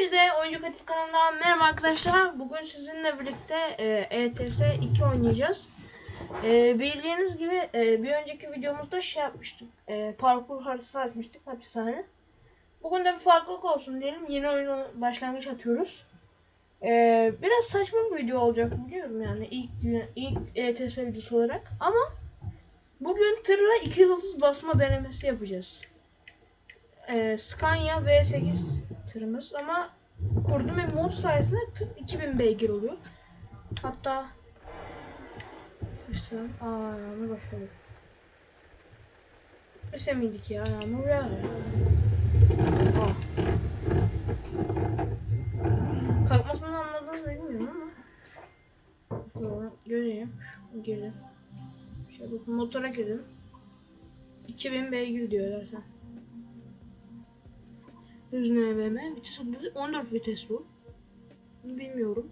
Hepinize Oyuncu Katil kanalından merhaba arkadaşlar. Bugün sizinle birlikte e, ETS 2 oynayacağız. E, bildiğiniz gibi e, bir önceki videomuzda şey yapmıştık. E, parkur haritası açmıştık hapishane. Bugün de bir farklılık olsun diyelim. Yeni oyuna başlangıç atıyoruz. E, biraz saçma bir video olacak biliyorum yani ilk ilk ETS videosu olarak. Ama bugün tırla 230 basma denemesi yapacağız e, Scania V8 tırımız ama kurdum ve mod sayesinde tır 2000 beygir oluyor. Hatta işte aa yağmur başladı. Neyse miydik ya yağmur ya. Aa. Kalkmasını anladınız mı bilmiyorum ama. Şöyle göreyim. Şu girdim. Şöyle motora girdim. 2000 beygir diyor zaten. 100 Nm. Vites adı 14 vites bu. Bunu bilmiyorum.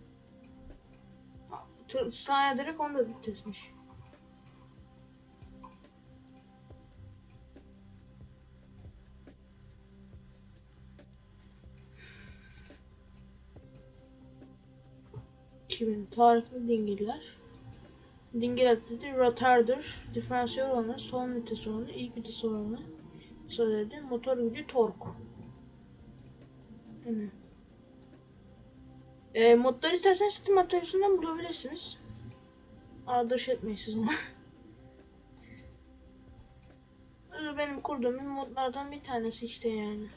Sahaya direkt 14 vitesmiş. Şimdi tarifli dingiller. Dingil adeti rotardır. Diferansiyel oranı, son vites oranı, ilk vites oranı. Söyledi. Motor gücü tork. Hemen. E, modları isterseniz Steam atölyesinden bulabilirsiniz. Ardış etmeyin siz ona. Benim kurduğum modlardan bir tanesi işte yani.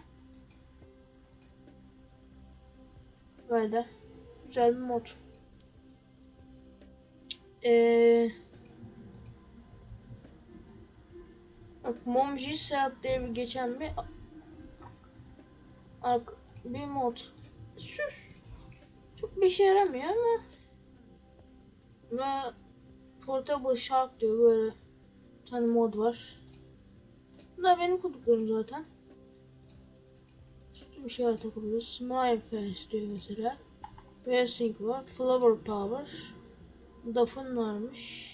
Böyle. Güzel bir mod. Eee... Bak Momji Seyahat diye bir geçen bir Ark bir mod. Sus. Çok bir işe yaramıyor ama ve Portable Shark diyor böyle bir tane mod var. Bunlar benim kurduklarım zaten. Bir şeyler takabiliriz. Smile Face diyor mesela. Racing var. Flower Power. Dafın varmış.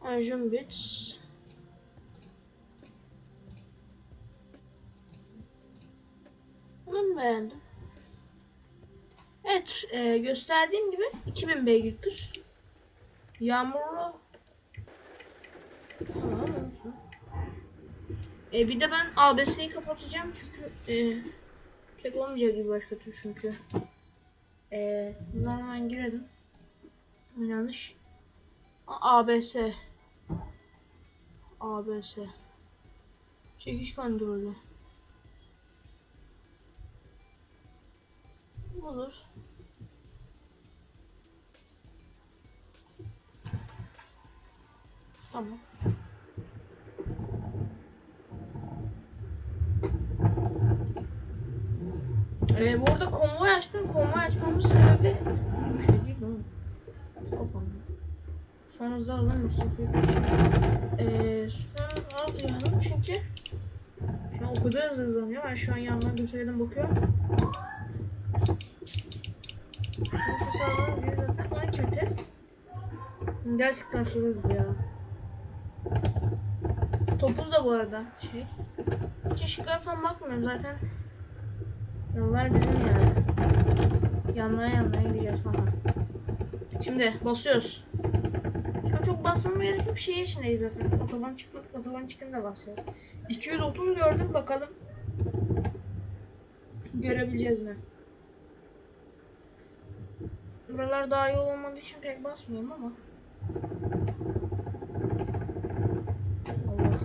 Anjun Bits. Bunu beğendim. Evet, e, gösterdiğim gibi 2000 beygirdir. Yağmurlu. E, bir de ben ABS'yi kapatacağım çünkü e, pek olmayacak gibi başka tür çünkü. E, hemen girelim. Yanlış. ABS. ABS. Çekiş kontrolü. Olur. Tamam. Ee, bu arada konvoy açtım. Konvoy açmamın sebebi bir şey değil mi? Kapandı. Son hızlı alamıyorsun. Eee son az yanım çünkü şu an o kadar hızlı hızlanıyor. Ben şu an yandan göstereden bakıyorum. Son tasarımın biri zaten 12 vites. Gerçekten hızlı ya. Topuz da bu arada şey. Hiç ışıklara falan bakmıyorum zaten. Yollar bizim yani. Yanlaya yanlaya gideceğiz falan. Şimdi basıyoruz. An çok basmama gerek yok. Şehir içindeyiz zaten. Otoban çıkmadık. Otoban çıkınca basacağız. 230 gördüm bakalım. Görebileceğiz mi? Buralar daha yol olmadığı için pek basmıyorum ama. Allah.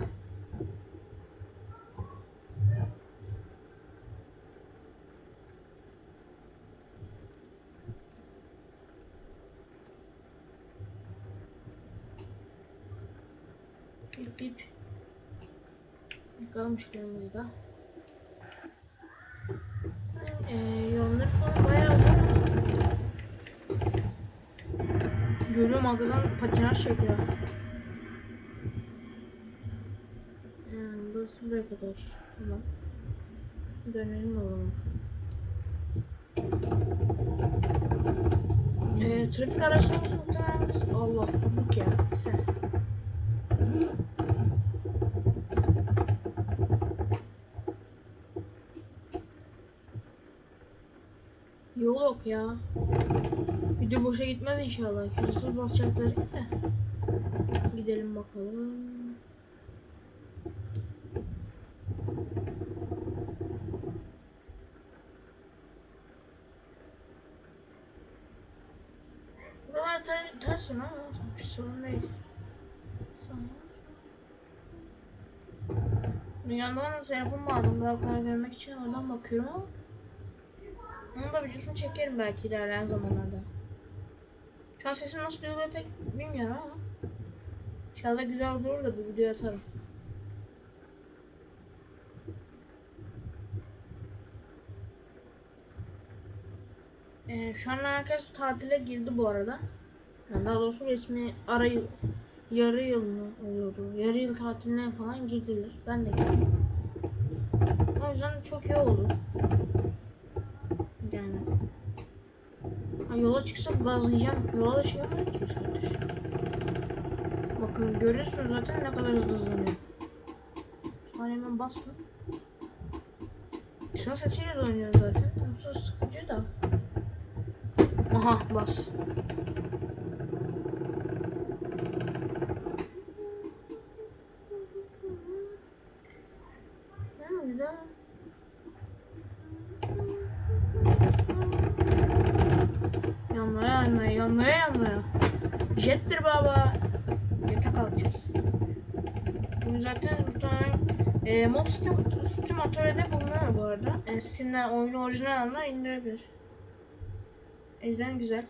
Bip bip. Bakalım ışıklarımızda. Ee, yolları falan bayağı uzun. Arkadan patinaj çekiyor. Yani burası buraya kadar. Tamam. Dönelim oğlum. Ee, trafik araçlarımız muhtemelen. Allah kabuk ya. Sen. Yol yok ya. Video boşa gitmez inşallah. Kürsüz basacaklar da. Gidelim bakalım. Buralar ter ters ama sorun değil. Dünyadan nasıl yapılmadım daha karar vermek için oradan bakıyorum ama onun da videosunu çekerim belki ilerleyen zamanlarda. Şu an sesim nasıl duyuluyor pek bilmiyorum ama İnşallah güzel olur da bir video atarım. Ee, şu an herkes tatile girdi bu arada. Yani daha doğrusu resmi ara yıl, yarı yıl mı oluyordu? Yarı yıl tatiline falan girdiler. Ben de girdim. O yüzden çok iyi oldu. Yani. Yola çıksak gazlayacağım. Yola da zaten. Bakın görüyorsunuz zaten ne kadar hızlı hızlanıyor. Sonra hemen bastım. Şuna sesiyle de oynuyor zaten. Yoksa sıkıcı da. Aha bas. Ha, güzel. Yanlaya yanlaya yanlaya yanlaya. Jettir baba. Yatak alacağız. Bunu zaten muhtemelen e, mod Steam, Steam atölyede bulunuyor bu arada. E, Steam'den oyunu orijinal alanlar indirebilir. O güzel.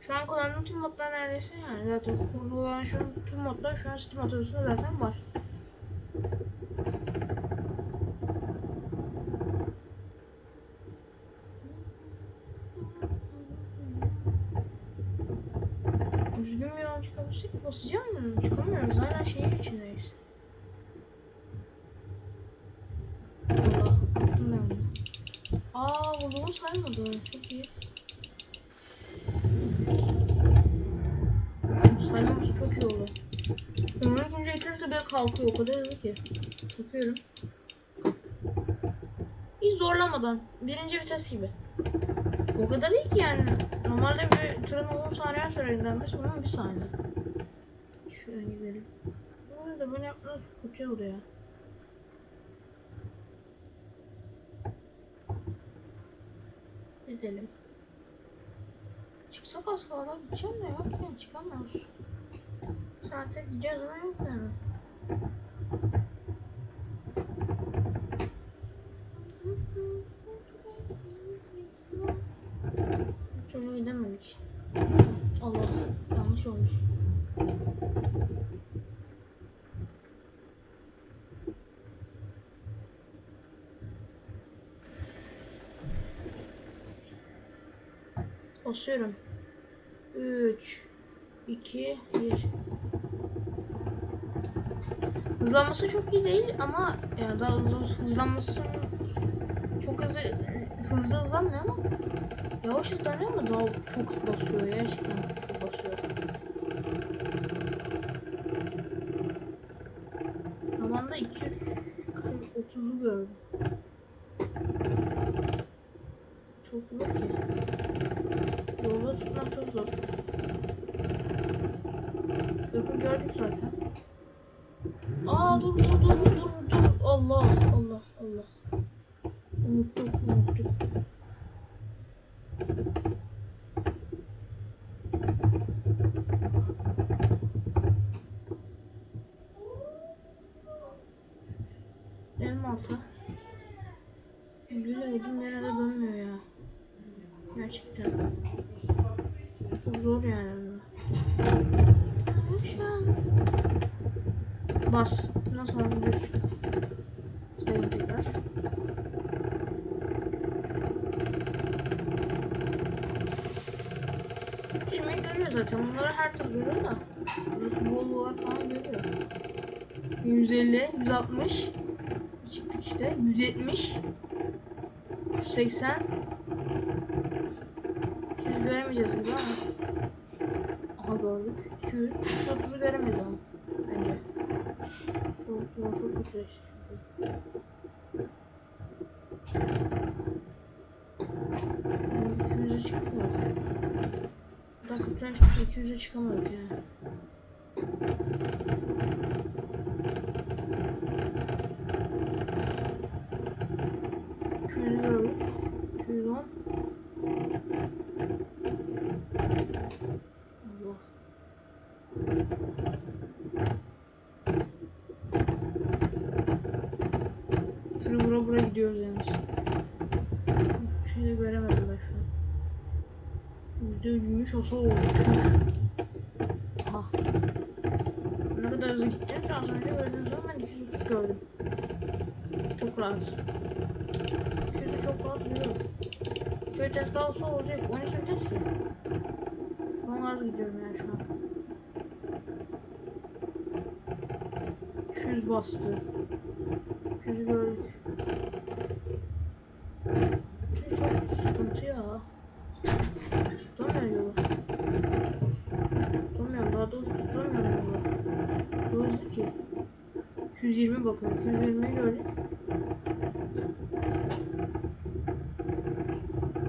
Şu an kullandığım tüm modlar neredeyse yani zaten kurulan şu an tüm modlar şu an Steam atölyesinde zaten var. Düzgün bir yolun çıkabilsek basacağım mı? Çıkamıyoruz hala şehir içindeyiz. Allah, unuttum ben bunu. Bunu saymadı. Çok iyi. Saymaması çok iyi oldu. Onu ikinci iterse bile kalkıyor. O kadar hızlı ki. Bakıyorum. Hiç zorlamadan. Birinci vites gibi. O kadar iyi ki yani. Normalde bir tırın 10 saniye sürer indirmesi bunun 1 saniye. Şuraya gidelim. Bu arada bunu yapmak çok kötü oldu ya. Gidelim. Çıksak az sonra gideceğim de yok yani çıkamıyoruz. Saate gideceğiz ama yok yani. Çocuğa gidemedik. Allah yanlış olmuş. Basıyorum. 3 2 1 Hızlanması çok iyi değil ama ya daha hızlı, hızlanması çok hızlı hızlı hızlanmıyor ama yavaş hızlanıyor ama daha çok basıyor gerçekten çok basıyor. Zamanda 230'u gördüm. Çok zor ki. Gördük zaten. Aa dur dur dur dur dur. Allah Allah Allah. Unuttum unuttum. Benim alta. Gülemedim nerede dönmüyor ya. Gerçekten. Çok zor yani. Aşağı. Bas. Nasıl alıyoruz? Sayın tekrar. Şimdi görüyor zaten. Bunları her türlü görüyor da. Burası Volvo'lar falan görüyor. 150, 160. Çıktık işte. 170. 80. Siz göremeyeceğiz gibi ama. Aha gördük. 200. 230'u göremeyiz ama. Bence. Çok, çok, çok kötüleşti çünkü. Plan çıktı 200'e çıkamadık ya. On. Allah. Şöyle bura bura gidiyoruz yalnız. Bir şey de göremedim ben şu an. Yüzde gümüş olsa oldu. Çüş. Aha. Ne kadar hızlı gittim. Şu önce gördüğünüz zaman ben 230 gördüm. Çok rahat. 200'ü çok rahat yürüyorum. Köy test daha olsa olacak. 12 vites ki. Şu az gidiyorum yani şu an. 200 bastı. 200'ü gördük. 200 çok sıkıntı ya. Tutamıyor yolu. Tutamıyorum daha doğrusu tutamıyorum yolu. Yol hızlı ki. 220 bakın 220'yi gördük.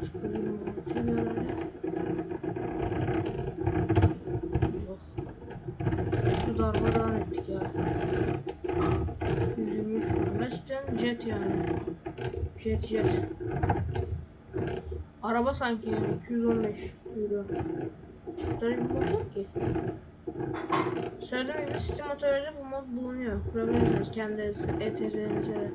226 gördük. Yok. Şu darmadan ettik ya. 123 Gerçekten jet yani. Jet jet. Araba sanki yani 215 euro. Mod yok ki. Söylediğim gibi Steam motoruyla bu mod bulunuyor. Kurabilirsiniz kendi ETS'lerinize.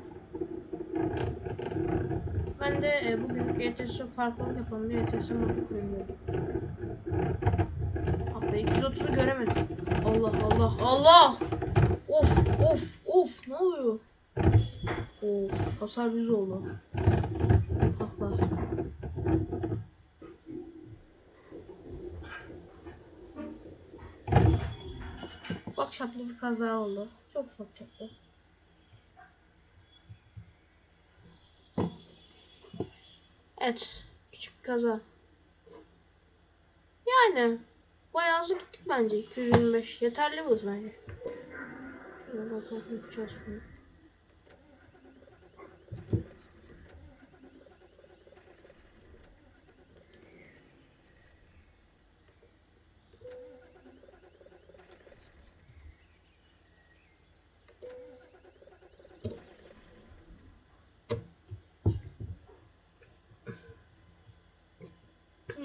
Ben de e, bugün ETS farklılık yapalım diye ETS modu kuruluyorum. Ah be 230'u göremedim. Allah Allah Allah! Of of of ne oluyor? Of hasar yüz oldu. Ah Ufak çaplı bir kaza oldu. Çok ufak çaplı. Evet. Küçük bir kaza. Yani bayağı hızlı gittik bence. 225 yeterli hız bence. Şöyle bakalım yapacağız bunu.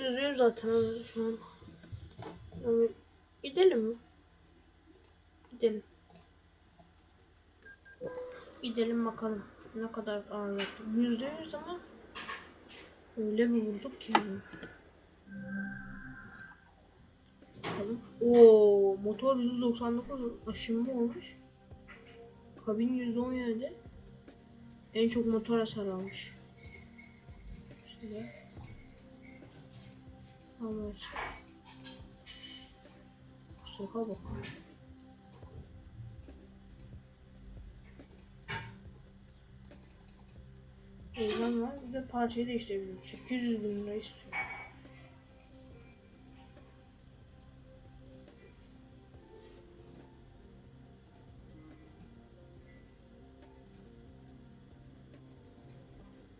Yüzüyor zaten şu an. Yani gidelim mi? Gidelim. Gidelim bakalım ne kadar ağır yaptık. Yüzde yüz ama öyle mi vurduk ki? Bakalım. Oo, motor 199 aşınma olmuş. Kabin 117. En çok motor hasar almış. Şöyle. Evet. Soka bak. Eyvan var. Bir de parçayı değiştirebilirim. 800 bin lira istiyor.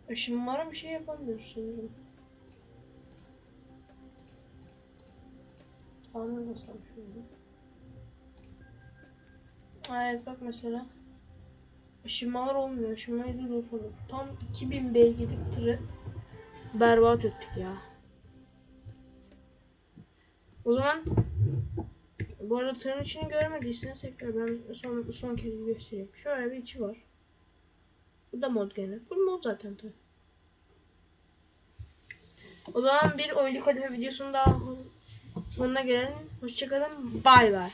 Işınlara bir şey yapamıyoruz sanırım. Basalım şöyle. Aa, Evet bak mesela. Işınmalar olmuyor. Işınmayı da durtalım. Tam 2000 beygirlik tırı berbat ettik ya. O zaman bu arada tırın içini görmediyseniz tekrar ben son, son kez göstereyim. Şöyle bir içi var. Bu da mod gene. Full mod zaten tır. O zaman bir oyuncu kadife videosunun daha sonuna gelelim. Hoşçakalın. Bay bay.